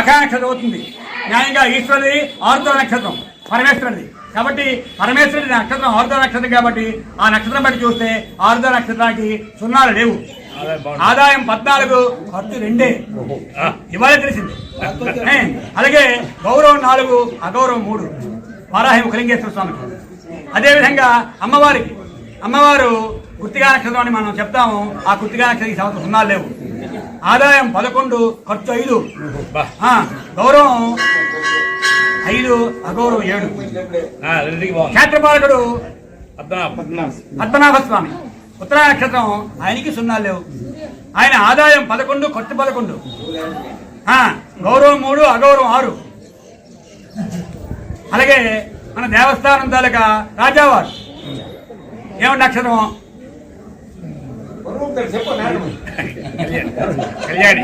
మఖానక్షత్రం అవుతుంది న్యాయంగా ఈశ్వరుడి ఆరుద్ర నక్షత్రం పరమేశ్వరుడి కాబట్టి పరమేశ్వరుడి నక్షత్రం ఆరుద్ర నక్షత్రం కాబట్టి ఆ నక్షత్రం బట్టి చూస్తే ఆరుద్ర నక్షత్రానికి సున్నాలు లేవు. ఆదాయం పద్నాలుగు ఖర్చు రెండే. ఇవాళ తెలిసింది. అలాగే గౌరవం నాలుగు అగౌరవం మూడు. వారాహి ముఖలింగేశ్వర స్వామికి అదేవిధంగా అమ్మవారికి. అమ్మవారు గుర్తిగా నక్షత్రం అని మనం చెప్తాము ఆ గుర్తిగా నక్షత్రం ఈ సంవత్సరం సున్నాలు లేవు. ఆదాయం పదకొండు ఖర్చు ఐదు. ఆ, గౌరవం ఐదు అగౌరవం ఏడు. క్షేత్రపాలకుడు పద్మనాభం. స్వామి ఉత్తరా నక్షత్రం ఆయనకి సున్నాలు లేవు. ఆయన ఆదాయం పదకొండు ఖర్చు పదకొండు. ఆ, గౌరవం మూడు అగౌరవం ఆరు. అలాగే మన దేవస్థానం తాలూకా రాజావారు. ఏమంటే నక్షత్రం ಕಲ್ಯಾಣಿ